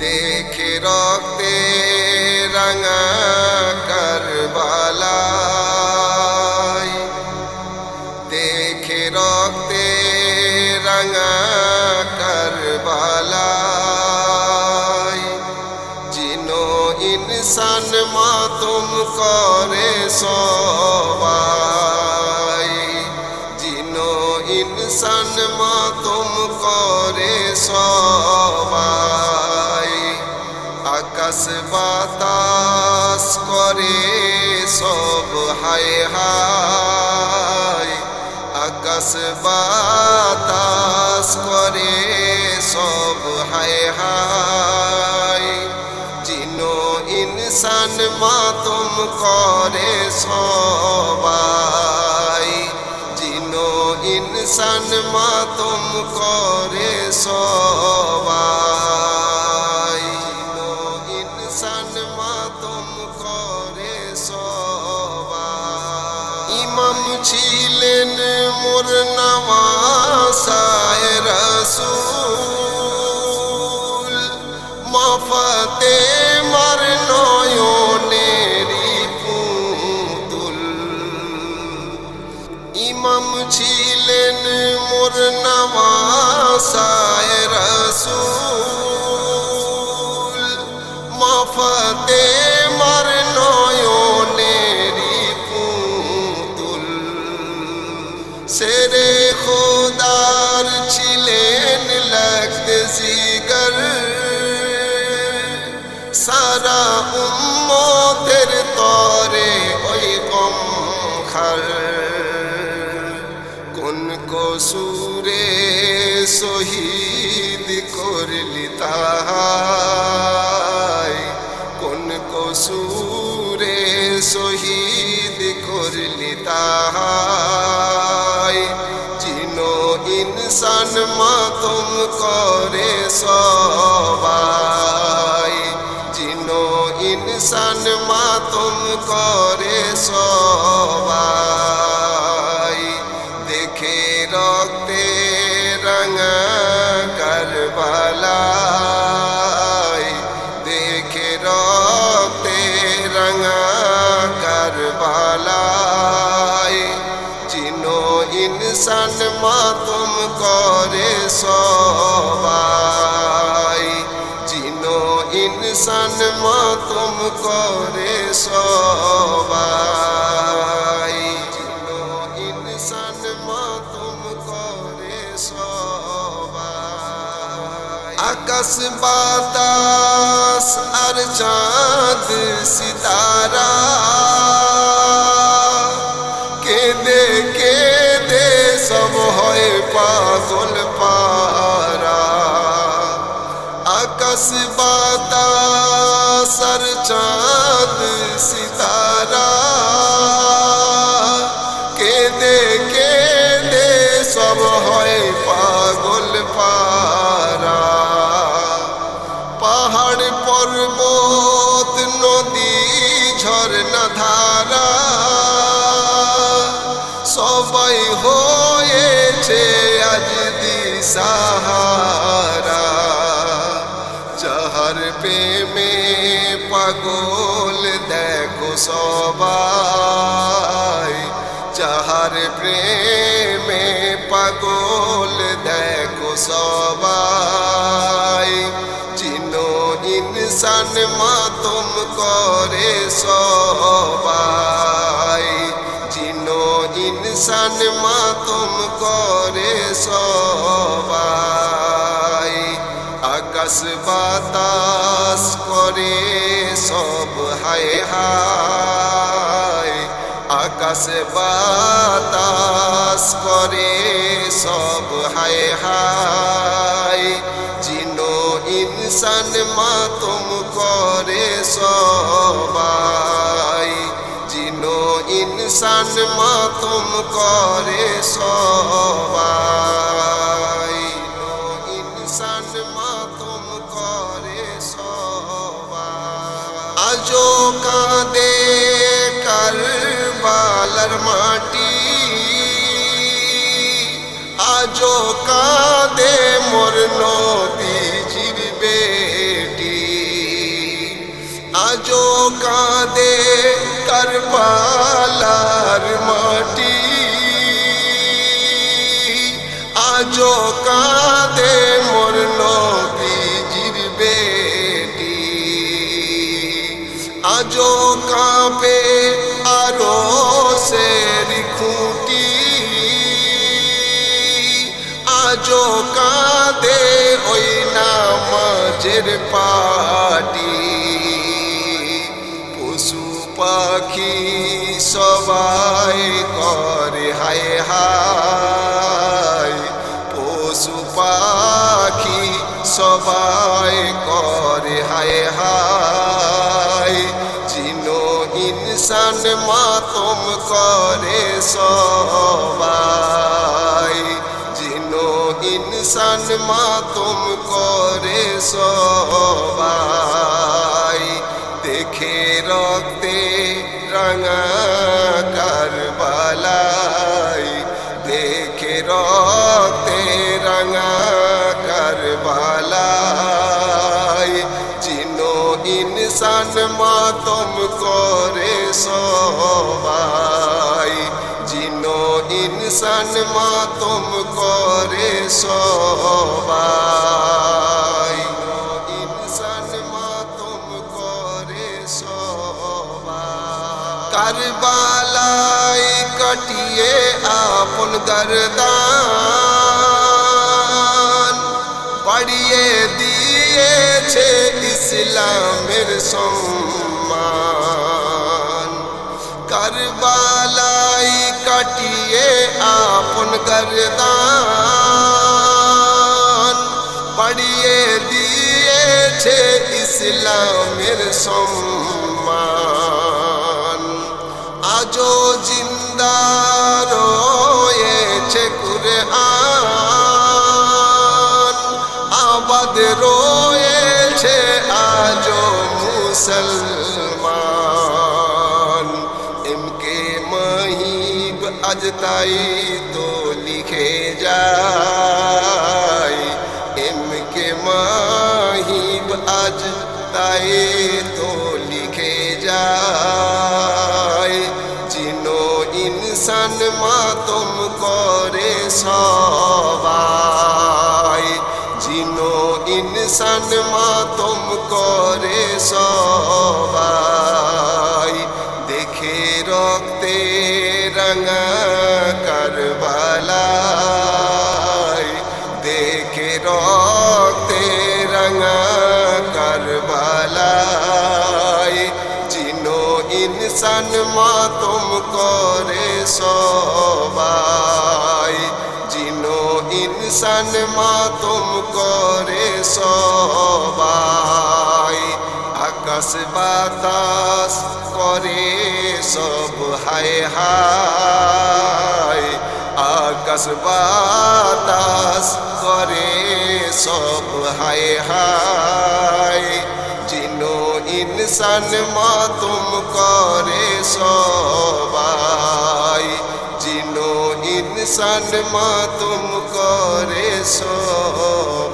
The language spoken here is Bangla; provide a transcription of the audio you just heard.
দেখে রক্তে রাঙা কারবালায় দেখে রক্তে রাঙা কারবালায় জিনো ইনসান মাতুম করে সবাই আকাশ বাতাস করে, সব হায় হায়। আকাশ বাতাস করে, সব হায় হায়। জিনো ইনসান মাতুম করে সবাই। জিনো ইনসান মাতুম করে সবাই ইমাম ছিলেন মোর নামাসায় রসুল। মফতে মার নয়নেরি পুতুল। ইমাম ছিলেন মোর নামাসায় রসুল। সেরে খোদার ছিলেন লাগতে জিগর। সারা উম্মতের তরে ওই কম খার কোন কসুরে শহীদ করলি তাহাই? কোন কসুরে শহীদ ইনসান মাতুম করে সবাই। জিনো ইনসান মাতুম করে সবাই ইনসান মাতুম করে সবাই। ইনসান মাতুম করে সবাই। আকাশ বাতাস আর চাঁদ সিতারা চাঁদ সিতারা কেঁদে কেঁদে সব হয় পাগল পারা পাহাড় পর্বত নদী ঝর্ণা ধারা সবাই হয়েছে আজ দিশাহারা পাগল, দেখো সবাই। যাহার প্রেমে পাগল, দেখো সবাই। চিনো ইনসান মাতুম করে সবাই। চিনো ইনসান মাতুম করে সবাই। আকাশ বাতাস করে সব, হায় হায়। আকাশ বাতাস করে সব, হায় হায়। জিনো ইনসান মাতুম করে সবাই। জিনো ইনসান মাতুম করে সবাই মাটি। আজো কাঁদে মোর নদী বেটি। আজো কাঁদে কারবালার মাটি। আজো নামাজের পাটি পশু পাখি সবাই করে হায় হায় পশু পাখি সবাই করে হায় হায় জিনো ইনসান মাতম করে সবাই জিনো ইনসান মাতম করে সবাই দেখে রক্তে রঙা কারবালাই। দেখে রক্তে রঙা কারবালাই। জিনো ইনসান মাতম করে সবাই। জিনো ইনসান মাতম করে সবাই। কাটিয়ে আপন গরদান বাড়িয়ে দিয়েছে ইসলামের সম্মান। কারবালাই কাটিয়ে আপন গরদান বাড়িয়ে দিয়েছে ইসলামের সম্মান। আজও জিন্দা রয়েছে কুরআন। আবাদ রয়েছে আজ মুসলমান। এমকে মহিব আজ তাই জিনো ইনসান মাতম করে সবাই। দেখে রক্তে রঙা কারবালাই দেখে রক্তে রঙা কারবালাই জিনো ইনসান মাতম করে সবাই। ইনসান মাতম করে সবাই। আকাশ বাতাস করে সব, হায় হায়। আকাশ বাতাস করে সব, হায় হায়। জিনো ইনসান মাতুম করে সবাই। জিনো ইনসান करे সবাই